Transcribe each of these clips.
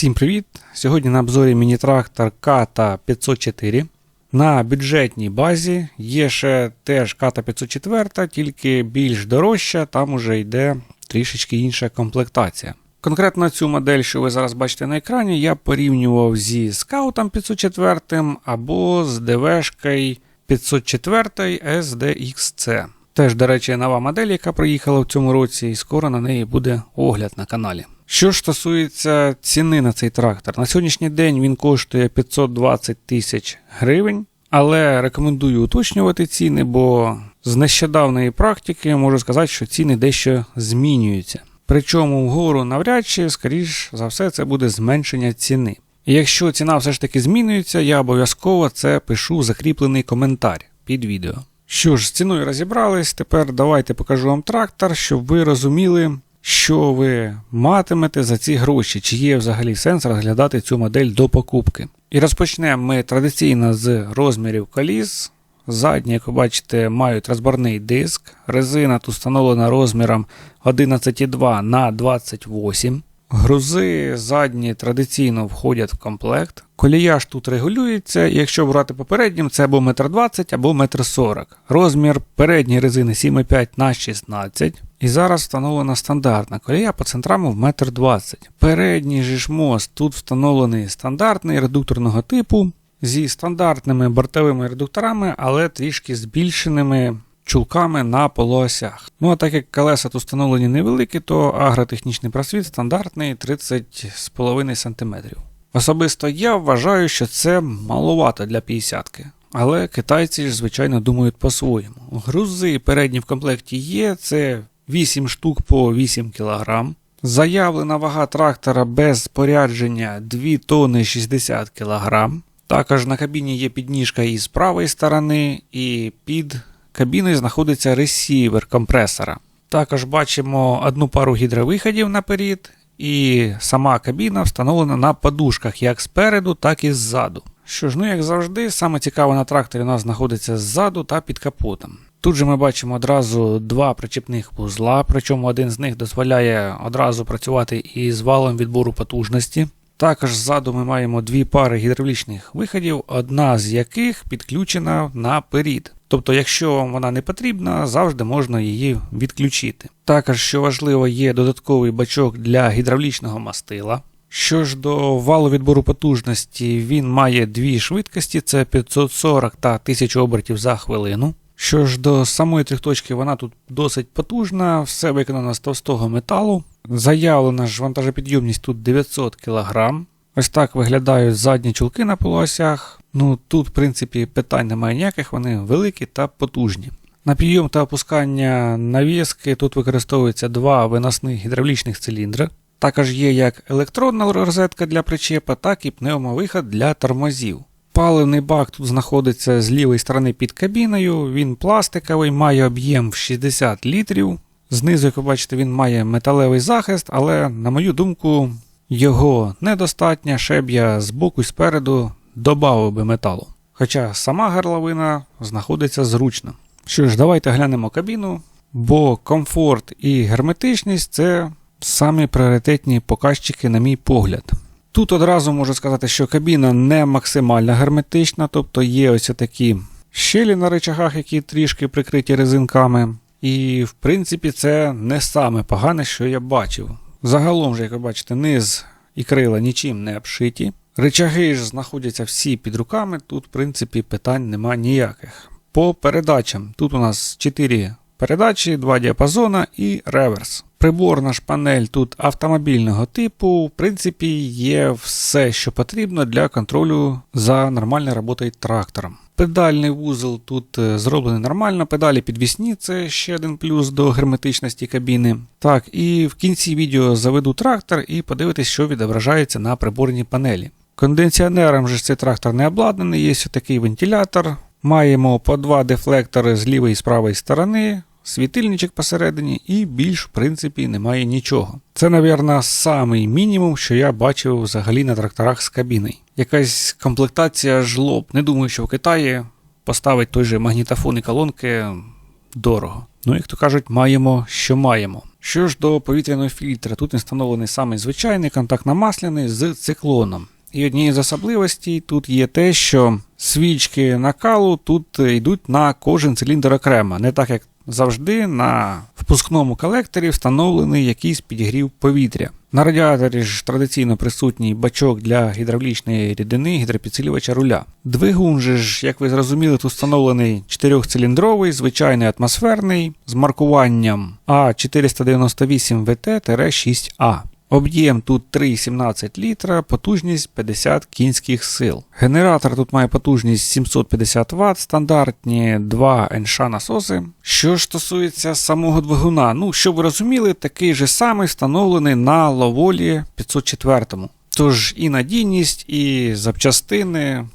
Всім привіт! Сьогодні на обзорі міні-трактор Ката 504. На бюджетній базі є ще теж Ката 504, тільки більш дорожча, там уже йде трішечки інша комплектація. Конкретно цю модель, що ви зараз бачите на екрані, я порівнював зі скаутом 504 або з ДВшкою 504 SDXC. Теж, до речі, нова модель, яка приїхала в цьому році, і скоро на неї буде огляд на каналі. Що ж стосується ціни на цей трактор, на сьогоднішній день він коштує 520 тисяч гривень, але рекомендую уточнювати ціни, бо з нещодавної практики можу сказати, що ціни дещо змінюються. Причому вгору навряд чи, скоріш за все, це буде зменшення ціни. Якщо ціна все ж таки змінюється, я обов'язково це пишу в закріплений коментар під відео. Що ж, з ціною розібрались, тепер давайте покажу вам трактор, щоб ви розуміли, що ви матимете за ці гроші, чи є взагалі сенс розглядати цю модель до покупки. І розпочнемо ми традиційно з розмірів коліс. Задні, як ви бачите, мають розборний диск. Резина тут встановлена розміром 11,2 на 28. Грузи задні традиційно входять в комплект. Колія ж тут регулюється, якщо брати попереднім, це або 1,20 м, або 1,40 м. Розмір передньої резини 7,5 на 16 і зараз встановлена стандартна колія по центрам в 1,20 м. Передній же ж мост тут встановлений стандартний редукторного типу зі стандартними бортовими редукторами, але трішки збільшеними чулками на полуосях. Ну а так як колеса тут встановлені невеликі, то агротехнічний просвіт стандартний 30,5 см. Особисто я вважаю, що це маловато для 50-ки. Але китайці ж, звичайно, думають по-своєму. Грузи передні в комплекті є, це 8 штук по 8 кг. Заявлена вага трактора без спорядження 2 тонни 60 кг. Також на кабіні є підніжка із правої сторони, і під кабіною знаходиться ресівер компресора. Також бачимо одну пару гідровиходів наперед, і сама кабіна встановлена на подушках як спереду, так і ззаду. Що ж, ну як завжди, саме цікаве на тракторі у нас знаходиться ззаду та під капотом. Тут же ми бачимо одразу два причепних вузла, причому один з них дозволяє одразу працювати із валом відбору потужності. Також ззаду ми маємо дві пари гідравлічних виходів, одна з яких підключена наперед. Тобто, якщо вона не потрібна, завжди можна її відключити. Також, що важливо, є додатковий бачок для гідравлічного мастила. Що ж до валу відбору потужності, він має дві швидкості: це 540 та 1000 обертів за хвилину. Що ж до самої трьохточки, вона тут досить потужна, все виконано з товстого металу. Заявлена ж вантажопідйомність тут 900 кг. Ось так виглядають задні чулки на полуосях. Ну тут, в принципі, питань немає ніяких, вони великі та потужні. На підйом та опускання навіски тут використовується два виносних гідравлічних циліндри. Також є як електронна розетка для причепа, так і пневмовиход для тормозів. Паливний бак тут знаходиться з лівої сторони під кабіною, він пластиковий, має об'єм в 60 літрів. Знизу, як ви бачите, він має металевий захист, але, на мою думку, його недостатньо, ще б з боку і спереду додав би металу. Хоча сама горловина знаходиться зручно. Що ж, давайте глянемо кабіну, бо комфорт і герметичність це самі пріоритетні показчики, на мій погляд. Тут одразу можу сказати, що кабіна не максимально герметична, тобто є ось такі щелі на речагах, які трішки прикриті резинками. І, в принципі, це не саме погане, що я бачив. Загалом, же, як ви бачите, низ і крила нічим не обшиті. Речаги ж знаходяться всі під руками, тут, в принципі, питань нема ніяких. По передачам тут у нас 4 передачі, 2 діапазона і реверс. Приборна ж панель тут автомобільного типу, в принципі, є все, що потрібно для контролю за нормальною роботою трактором. Педальний вузол тут е, зроблений нормально, педалі підвісні, це ще один плюс до герметичності кабіни. Так, і в кінці відео заведу трактор і подивитись, що відображається на приборній панелі. Кондиціонером же цей трактор не обладнаний, є такий вентилятор. Маємо по два дефлектори з лівої і з правої сторони світильничок посередині, і більш, в принципі, немає нічого. Це, напевно, самий мінімум, що я бачив взагалі на тракторах з кабіною. Якась комплектація жлоб. Не думаю, що в Китаї поставить той же магнітофон і колонки дорого. Ну, як то кажуть, маємо, що маємо. Що ж до повітряного фільтра, тут встановлений самий звичайний контактно-масляний з циклоном. І однією з особливостей тут є те, що свічки накалу тут йдуть на кожен циліндр окремо, не так як завжди на впускному колекторі встановлений якийсь підігрів повітря. На радіаторі ж традиційно присутній бачок для гідравлічної рідини гідропідсилювача руля. Двигун же ж, як ви зрозуміли, тут встановлений 4-циліндровий, звичайний атмосферний з маркуванням А498VT-6А. Об'єм тут 3,17 літра, потужність 50 кінських сил. Генератор тут має потужність 750 Вт, стандартні 2 НШ насоси. Що ж стосується самого двигуна, ну щоб ви розуміли, такий же самий встановлений на Ловолі 504. Тож і надійність, і запчастини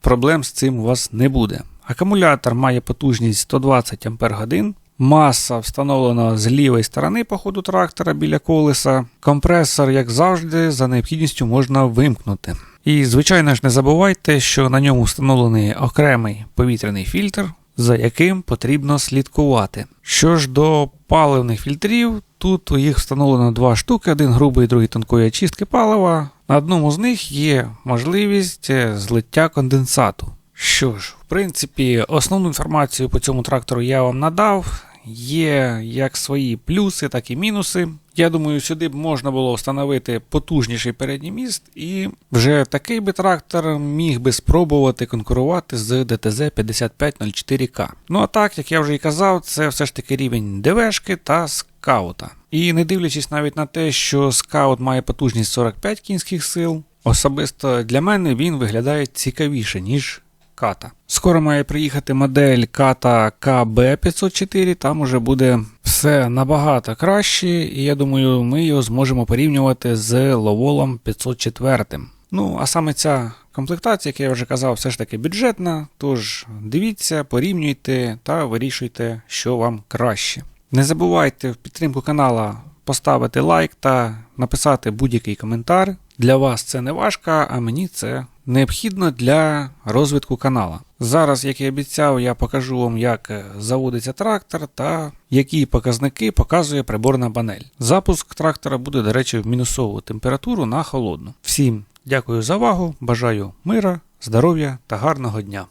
проблем з цим у вас не буде. Акумулятор має потужність 120 Ах. Маса встановлена з лівої сторони по ходу трактора біля колеса. Компресор, як завжди, за необхідністю можна вимкнути. І, звичайно ж, не забувайте, що на ньому встановлений окремий повітряний фільтр, за яким потрібно слідкувати. Що ж до паливних фільтрів, тут у їх встановлено два штуки: один грубий, другий тонкої очистки палива. На одному з них є можливість е, злиття конденсату. Що ж, в принципі, основну інформацію по цьому трактору я вам надав. Є як свої плюси, так і мінуси. Я думаю, сюди б можна було встановити потужніший передній міст, і вже такий би трактор міг би спробувати конкурувати з ДТЗ 5504К. Ну а так, як я вже і казав, це все ж таки рівень ДВшки та скаута. І не дивлячись навіть на те, що скаут має потужність 45 кінських сил, особисто для мене він виглядає цікавіше, ніж ката. Скоро має приїхати модель ката КБ504, там уже буде все набагато краще, і я думаю, ми його зможемо порівнювати з Ловолом 504. Ну, а саме ця комплектація, як я вже казав, все ж таки бюджетна. Тож дивіться, порівнюйте та вирішуйте, що вам краще. Не забувайте в підтримку канала поставити лайк та написати будь-який коментар. Для вас це не важко, а мені це необхідно для розвитку канала. Зараз, як і обіцяв, я покажу вам, як е, заводиться трактор та які показники показує приборна панель. Запуск трактора буде, до речі, в мінусову температуру на холодну. Всім дякую за увагу, бажаю мира, здоров'я та гарного дня.